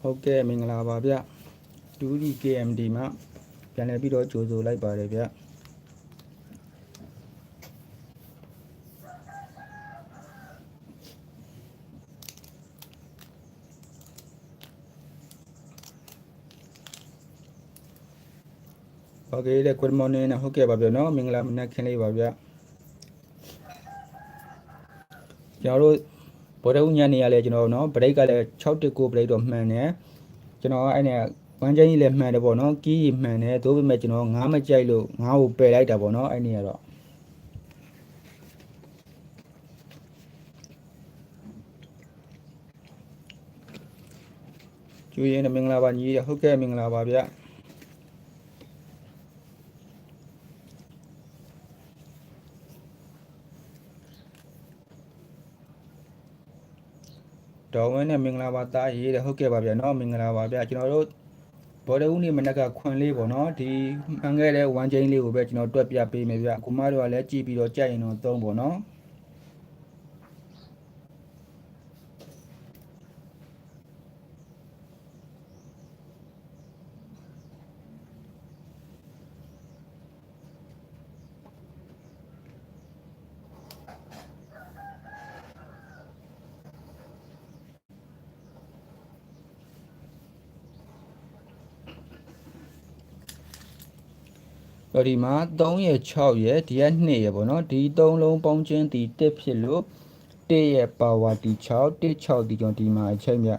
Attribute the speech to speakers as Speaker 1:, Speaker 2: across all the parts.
Speaker 1: ဟုတ်ကဲ့မင်္ဂလာပါဗျ 2D KMD မှာပြန်လည်ပြီးတော့ကြိုဆိုလိုက်ပါတယ်ဗျโอเคတဲ့ good morning နဲ့ဟုတ်ကဲ့ပါဗျเนาะမင်္ဂလာမနက်ခင်းလေးပါဗျကျွန်တော်တို့ ဘော်ဒဥညနေရလဲကျွန်တော်နော်ဘရိတ်ကလည်း619ဘရိတ်တော့မှန်တယ်ကျွန်တော်အဲ့နဲ့ဝမ်းကျင်းကြီးလည်းမှန်တယ်ပေါ့နော်ကီးကြီးမှန်တယ်သို့ပေမဲ့ကျွန်တော်ငားမကြိုက်လို့ငားကိုပယ်လိုက်တာပေါ့နော်အဲ့နေရတော့ကျူရင်းနဲ့မင်္ဂလာပါညီရဟုတ်ကဲ့မင်္ဂလာပါဗျာ ဒေါ်ဝင်းနဲ့မင်္ဂလာပါတားရေးတဲ့ဟုတ်ကဲ့ပါဗျာနော်မင်္ဂလာပါဗျာကျွန်တော်တို့ဘော်ဒဦးနေမနက်ကခွန်လေးပေါ့နော်ဒီမှန်ခဲ့တဲ့ဝမ်ချင်းလေးကိုပဲကျွန်တော်တွက်ပြပေးမယ်ဗျာကိုမတို့ကလည်းကြည့်ပြီးတော့ကြိုက်ရင်တော့သုံးပေါ့နော် တော့ဒီမှာ3ရဲ့6ရဲ့ဒီက2ရဲ့ပေါ့နော်ဒီ3လုံးပေါင်းချင်းဒီ1ဖြစ်လို့1ရဲ့ power ဒီ6 1 6ဒီကြောင့်ဒီမှာအချိန်မြ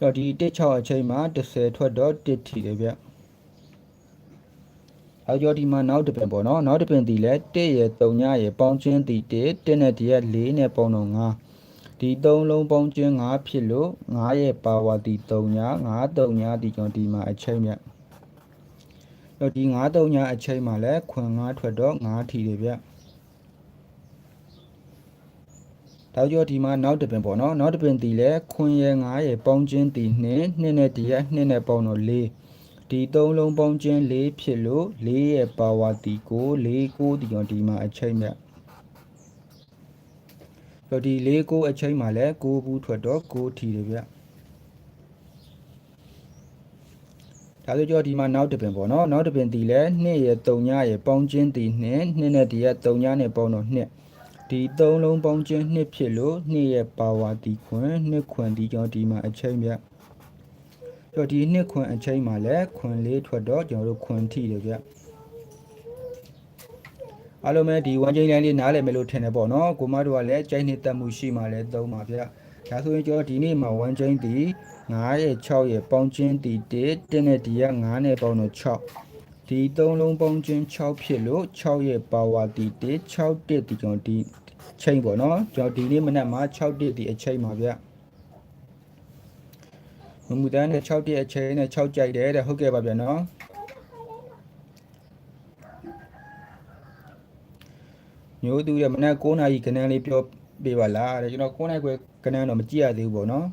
Speaker 1: တော့ဒီ1 6အချိန်မှာ10ထွက်တော့1ထီတယ်ဗျအဲကြောဒီမှာနောက်တစ်ပင်ပေါ့နော်နောက်တစ်ပင်ဒီလဲ1ရဲ့3ညရဲ့ပေါင်းချင်းဒီ1 1နဲ့ဒီက4နဲ့ပေါင်းတော့5ဒီ3လုံးပေါင်းချင်း5ဖြစ်လို့5ရဲ့ power ဒီ3ည5 3ညဒီကြောင့်ဒီမှာအချိန်မြတော့ ဒီ9 3ညအချိန်မှာလဲခွန်9ထွက်တော့9ထီတယ်ဗျတောက်ကျော်ဒီမှာနောက်တစ်ပင်ပေါ့နော်နောက်တစ်ပင်ဒီလဲခွန်ရဲ9ရဲပေါင်းချင်းဒီ2 2နဲ့ဒီရ2နဲ့ပေါင်းတော့4ဒီ3လုံးပေါင်းချင်း4ဖြစ်လို့4ရဲ့ပါဝါဒီကို4 9ဒီကြောင့်ဒီမှာအချိန်မြတော့ဒီ4 9အချိန်မှာလဲ9ဘူးထွက်တော့9ထီတယ်ဗျ ဒါဆိုကြောဒီမှာနောက်တစ်ပင်ပေါ့နော်နောက်တစ်ပင်ဒီလဲ2ရဲ့3ညရဲ့ပေါင်းချင်းဒီ2 2နဲ့ဒီရ3ညနဲ့ပေါင်းတော့2ဒီ3လုံးပေါင်းချင်း2ဖြစ်လို့2ရဲ့ပါဝါဒီခွန်2ခွန်ဒီကြောင့်ဒီမှာအချိန်မြတော့ဒီ2ခွန်အချိန်မှာလဲခွန်လေးထွက်တော့ကျွန်တော်တို့ခွန်ထိတယ်ဗျအားလုံးပဲဒီဝမ်းချင်းလိုင်းလေးနားလည်မယ်လို့ထင်တယ်ပေါ့နော်ကိုမတို့ကလည်းကြိုက်နှစ်သက်မှုရှိမှလည်းသုံးပါဗျဒါဆိုရင်ကျွန်တော်ဒီနေ့မှာဝမ်းချင်းဒီ 9ရဲ့6ရဲ့ပေါင်းချင်းဒီ1 1နဲ့ဒီက9နဲ့ပေါင်းတော့6ဒီ3လုံးပေါင်းချင်း6ဖြစ်လို့6ရဲ့ power ဒီ1 6တက်ဒီကျွန်တော်ဒီချိန်ပေါ့နော်ကျွန်တော်ဒီနေ့မနက်မှာ6တက်ဒီအချိန်ပါဗျမမူတန်းနဲ့6တက်အချိန်နဲ့6ကြိုက်တယ်တဲ့ဟုတ်ကဲ့ပါဗျနော်မျိုးသူရဲ့မနက်9နာရီခဏလေးပြောပေးပါလားတဲ့ကျွန်တော်9နာရီခွဲခဏတော့မကြည့်ရသေးဘူးပေါ့နော်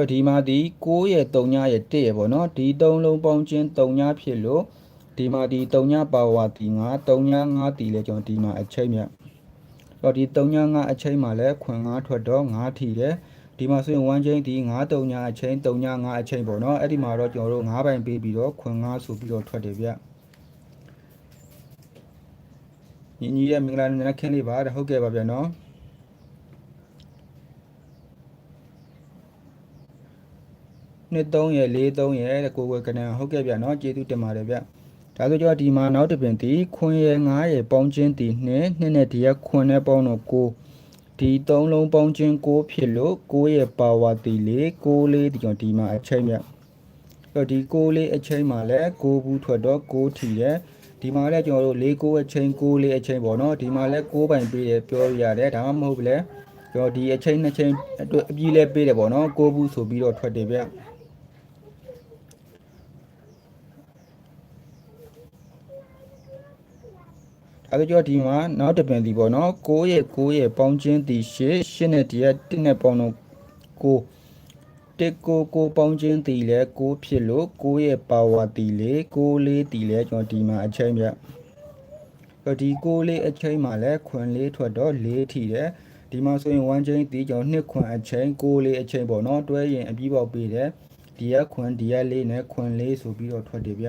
Speaker 1: တော့ဒီမှာဒီ6ရဲ့3ညရဲ့1ရဲ့ပေါ့နော်ဒီ3လုံးပေါင်းချင်း3ညဖြစ်လို့ဒီမှာဒီ3ညပါဝါဒီ9 3ည9တီလဲကျွန်တော်ဒီမှာအချိန်မြတ်တော့ဒီ3ည9အချိန်မှာလဲခွန်9ထွက်တော့9ထီတယ်ဒီမှာဆိုရင်1ချိန်ဒီ9 3ညအချိန်3ည9အချိန်ပေါ့နော်အဲ့ဒီမှာတော့ကျွန်တော်တို့9ပိုင်ပေးပြီးတော့ခွန်9ဆိုပြီးတော့ထွက်တယ်ဗျညီညီရဲ့မင်္ဂလာနေ့ခင်းလေးပါတဲ့ဟုတ်ကဲ့ပါဗျာနော် နှစ်3ရယ်4 3ရယ်တဲ့ကိုယ်ွယ်ကနန်ဟုတ်ကဲ့ဗျနော်ကျေးဇူးတင်ပါတယ်ဗျဒါဆိုကြောဒီမှာနောက်တစ်ပင်ဒီခွန်ရယ်9ရယ်ပေါင်းချင်းဒီနှစ်နှစ်နဲ့ဒီကခွန်နဲ့ပေါင်းတော့9ဒီ3လုံးပေါင်းချင်း9ဖြစ်လို့9ရယ်ပါဝါဒီလေး6လေးဒီကြောင့်ဒီမှာအချိန်မြတ်တော့ဒီ6လေးအချိန်မှာလည်း9ဘူးထွက်တော့9ထီတယ်ဒီမှာလည်းကျွန်တော်တို့၄9အချိန်9လေးအချိန်ပေါ့နော်ဒီမှာလည်း9ပိုင်ပေးတယ်ပြောရတယ်ဒါမှမဟုတ်ဘူးလေကျွန်တော်ဒီအချိန်နှစ်ချိန်အတွက်အပြီးလဲပေးတယ်ပေါ့နော်9ဘူးဆိုပြီးတော့ထွက်တယ်ဗျ ဒါဆိုကြောဒီမှာနောက်တစ်ပင်ဒီပေါ့နော်6ရဲ့6ရဲ့ပေါင်းချင်းဒီ8 8နဲ့ဒီက1နဲ့ပေါင်းတော့9တစ်ကိုကိုပေါင်းချင်းတီလဲ6ဖြစ်လို့6ရဲ့ပါဝါတီလေ6လေးတီလဲကျွန်တော်ဒီမှာအချိန်ပြတော့ဒီ6လေးအချိန်မှာလဲခွန်လေးထွက်တော့4ထီတယ်ဒီမှာဆိုရင်1ချိန်တီကျွန်တော်2ခွန်အချိန်6လေးအချိန်ပေါ့နော်တွဲရင်အပြီးပေါက်ပေးတယ်ဒီကခွန်ဒီကလေးနဲ့ခွန်လေးဆိုပြီးတော့ထွက်တယ်ဗျ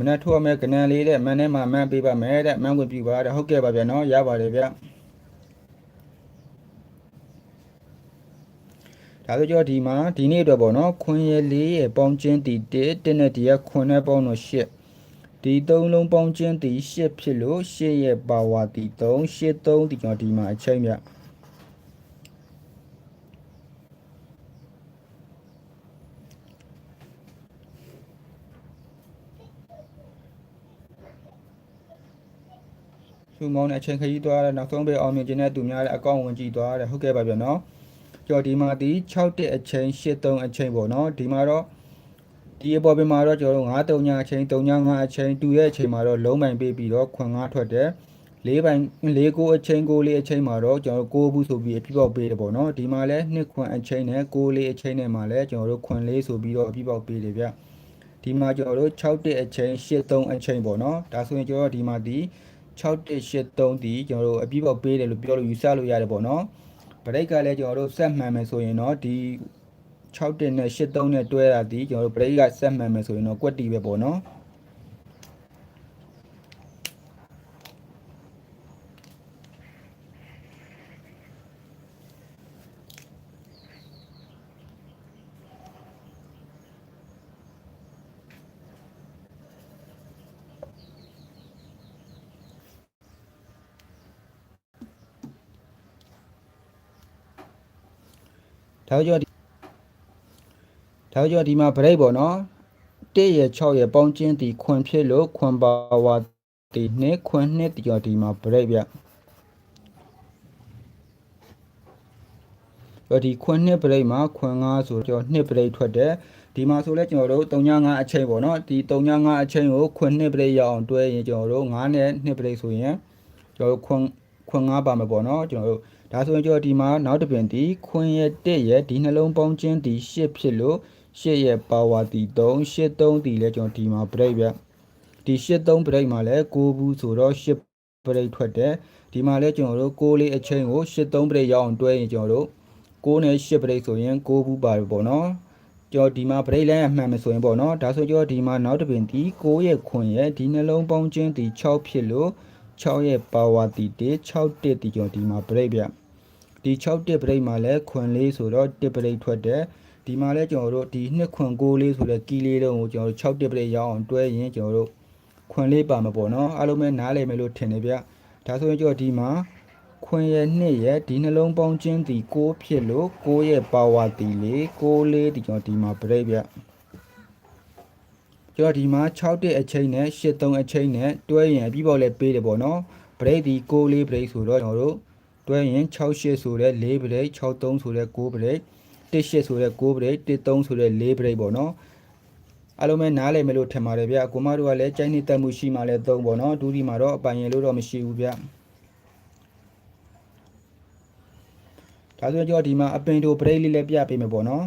Speaker 1: မနက်ထိုးရမယ်ကနန်လေးတဲ့မန်ထဲမှာမန်ပေးပါမယ်တဲ့မန်ဝင်ပြပါတဲ့ဟုတ်ကဲ့ပါဗျာနော်ရပါတယ်ဗျဒါဆိုကြောဒီမှာဒီနေ့အတွက်ပေါ့နော်ခွန်ရလေးရဲ့ပေါင်းချင်းတီ1တစ်နဲ့ဒီကခွန်နဲ့ပေါင်းတော့8ဒီသုံးလုံးပေါင်းချင်းတီ8ဖြစ်လို့8ရဲ့ပါဝါတီ3 8 3ဒီကြောဒီမှာအချိန်ဗျ သူမောင်းတဲ့အချိန်ခရီးသွားတဲ့နောက်ဆုံးပဲအောင်မြင်ခြင်းတဲ့သူများတဲ့အကောင့်ဝင်ကြည့်သွားတယ်ဟုတ်ကဲ့ပါဗျာနော်ကြော်ဒီမှာဒီ6တက်အချိန်8 3အချိန်ပေါ့နော်ဒီမှာတော့ဒီအပေါ်ပြင်မှာတော့ကျွန်တော်တို့9 3ညအချိန်3ည9အချိန်တူရဲ့အချိန်မှာတော့လုံးပိုင်ပေးပြီးတော့ခွန်9ထွက်တယ်၄ပိုင်၄ကိုအချိန်ကိုလေးအချိန်မှာတော့ကျွန်တော်တို့6ဘူးဆိုပြီးအပြည့်ပေါက်ပေးတယ်ပေါ့နော်ဒီမှာလဲ2ခွန်အချိန်နဲ့6လေးအချိန်နဲ့မှာလဲကျွန်တော်တို့ခွန်လေးဆိုပြီးတော့အပြည့်ပေါက်ပေးတယ်ဗျဒီမှာကျွန်တော်တို့6တက်အချိန်8 3အချိန်ပေါ့နော်ဒါဆိုရင်ကျွန်တော်ဒီမှာဒီ 6183ဒီကျွန်တော်တို့အပြည့်ပေါက်ပေးတယ်လို့ပြောလို့ယူဆလို့ရတယ်ပေါ့နော်ဗရိတ်ကလည်းကျွန်တော်တို့ဆက်မှန်မယ်ဆိုရင်တော့ဒီ61နဲ့83နဲ့တွဲတာဒီကျွန်တော်တို့ဗရိတ်ကဆက်မှန်မယ်ဆိုရင်တော့ကွက်တီပဲပေါ့နော် ဒါကြောင့်ဒါကြောင့်ဒီမှာ break ပေါ့နော်1ရ6ရပေါင်းချင်းတီခွန်ဖြစ်လို့ခွန်ပါဝါတီနှစ်ခွန်နှစ်တီကြောင့်ဒီမှာ break ဗျတော့ဒီခွန်နှစ် break မှာခွန်5ဆိုတော့နှစ် break ထွက်တယ်ဒီမှာဆိုလဲကျွန်တော်တို့395အချိန်ပေါ့နော်ဒီ395အချိန်ကိုခွန်နှစ် break ရအောင်တွဲရင်ကျွန်တော်တို့9နဲ့နှစ် break ဆိုရင်ကျွန်တော်တို့ခွန်ခွန်5ပါမယ်ပေါ့နော်ကျွန်တော်တို့ ဒါဆိုရင်ကျွန်တော်ဒီမှာနောက်တစ်ပင်ဒီခွင်ရဲ့1ရဲ့ဒီနှလုံးပေါင်းခြင်းဒီ8ဖြစ်လို့8ရဲ့ power ဒီ3 8 3ဒီလဲကျွန်တော်ဒီမှာ break ဗျဒီ8 3 break မှာလဲ6ဘူးဆိုတော့8 break ထွက်တယ်ဒီမှာလဲကျွန်တော်တို့6လေးအချိန်ကို8 3 break ရအောင်တွဲရင်ကျွန်တော်တို့6နဲ့8 break ဆိုရင်6ဘူးပါပေါ့နော်ကျော်ဒီမှာ break line အမှန်မဆိုရင်ပေါ့နော်ဒါဆိုကျော်ဒီမှာနောက်တစ်ပင်ဒီ6ရဲ့ခွင်ရဲ့ဒီနှလုံးပေါင်းခြင်းဒီ6ဖြစ်လို့6ရဲ့ power ဒီ6တက်ဒီကျော်ဒီမှာ break ဗျ ဒီ6တစ် break မှာလဲခွန်လေးဆိုတော့တစ် break ထွက်တယ်ဒီမှာလဲကျွန်တော်တို့ဒီနှစ်ခွန်6လေးဆိုတဲ့ကီးလေးတုံးကိုကျွန်တော်တို့6တစ် break ရအောင်တွဲရင်ကျွန်တော်တို့ခွန်လေးပါမှာပေါ့နော်အားလုံးပဲနားလည်မယ်လို့ထင်တယ်ဗျဒါဆိုရင်ကျွန်တော်ဒီမှာခွန်ရဲ့နှစ်ရဲ့ဒီနှလုံးပေါင်းခြင်းဒီ6ဖြစ်လို့6ရဲ့ power ဒီလေ6လေးဒီကျွန်တော်ဒီမှာ break ဗျကျွန်တော်ဒီမှာ6တက်အချိန်နဲ့8 3အချိန်နဲ့တွဲရင်အပြီးပေါက်လဲပေးတယ်ပေါ့နော် break ဒီ6လေး break ဆိုတော့ကျွန်တော်တို့ တွဲရင်68ဆိုတဲ့4 break 63ဆိုတဲ့9 break 18ဆိုတဲ့9 break 13ဆိုတဲ့4 break ပေါ့နော်အလုံးမဲ့နားလည်မယ်လို့ထင်ပါတယ်ဗျကိုမတို့ကလည်းကြိုက်နေတက်မှုရှိမှလည်းသုံးပေါ့နော်ဒူဒီမှာတော့အပိုင်ရင်လို့တော့မရှိဘူးဗျဒါဆိုတော့ဒီမှာအပင်တို့ break လေးလည်းပြပေးမယ်ပေါ့နော်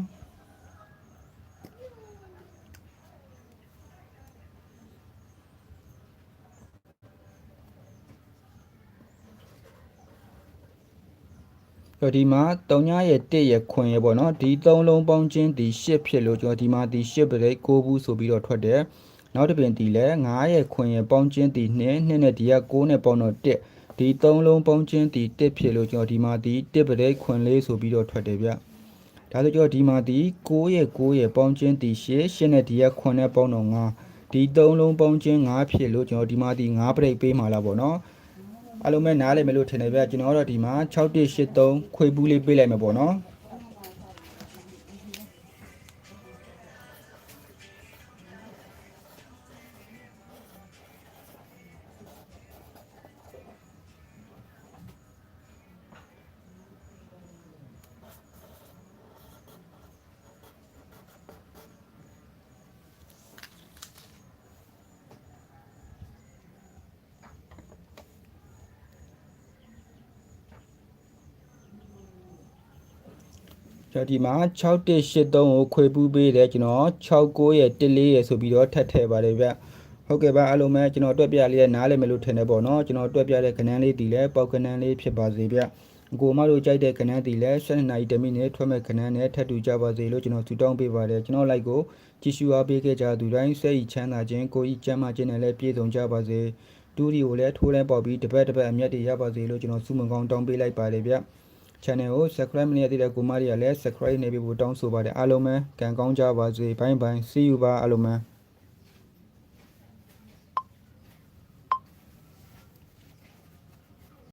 Speaker 1: တော့ဒီမှာ3ညရဲ့1ရဲ့ခွင်ရဲ့ပေါ့နော်ဒီ3လုံးပေါင်းချင်းဒီ10ဖြစ်လို့ကျွန်တော်ဒီမှာဒီ10ပရိတ်6ဘူးဆိုပြီးတော့ထွက်တယ်နောက်တစ်ပြင်ဒီလဲ9ရဲ့ခွင်ရဲ့ပေါင်းချင်းဒီ2 2နဲ့ဒီက6နဲ့ပေါင်းတော့1ဒီ3လုံးပေါင်းချင်းဒီ1ဖြစ်လို့ကျွန်တော်ဒီမှာဒီ1ပရိတ်ခွင်လေးဆိုပြီးတော့ထွက်တယ်ဗျဒါဆိုကျွန်တော်ဒီမှာဒီ6ရဲ့6ရဲ့ပေါင်းချင်းဒီ10 10နဲ့ဒီကခွင်နဲ့ပေါင်းတော့9ဒီ3လုံးပေါင်းချင်း9ဖြစ်လို့ကျွန်တော်ဒီမှာဒီ9ပရိတ်ပေးမှာလားပေါ့နော် အလုံးမဲ့နားလည်မယ်လို့ထင်တယ်ဗျကျွန်တော်တို့ဒီမှာ6183ခွေပူးလေးပေးလိုက်မယ်ပေါ့နော် ကျွန်တော်ဒီမှာ6183ကိုခွေပူးပေးတယ်ကျွန်တော်69ရဲ့14ရဲ့ဆိုပြီးတော့ထပ်ထည့်ပါတယ်ဗျဟုတ်ကဲ့ပါအားလုံးပဲကျွန်တော်တွက်ပြလေးရဲ့နားလည်မယ်လို့ထင်တယ်ပေါ့နော်ကျွန်တော်တွက်ပြတဲ့ခဏန်းလေးဒီလဲပေါက်ကဏန်းလေးဖြစ်ပါစေဗျအကိုမတို့ကြိုက်တဲ့ခဏန်းဒီလဲ12နာရီ10မိနစ်ထွက်မဲ့ခဏန်းနဲ့ထပ်တူကြပါစေလို့ကျွန်တော်ဆုတောင်းပေးပါတယ်ကျွန်တော် like ကိုကြည့်ရှုအားပေးခဲ့ကြသူတိုင်းစိတ်ချမ်းသာခြင်းကိုယ်ဤကျမ်းမာခြင်းနဲ့လည်းပြည့်စုံကြပါစေတူဒီကိုလည်းထိုးလဲပေါက်ပြီးတစ်ပတ်တစ်ပတ်အမျက်တွေရပါစေလို့ကျွန်တော်ဆုမွန်ကောင်းတောင်းပေးလိုက်ပါတယ်ဗျ channel ကို subscribe မလုပ်သေးတဲ့ကိုမတွေကလည်း subscribe နေပြီးဖို့တောင်းဆိုပါတယ်အားလုံးပဲကံကောင်းကြပါစေဘိုင်းဘိုင်း see you ပါအားလုံးပဲ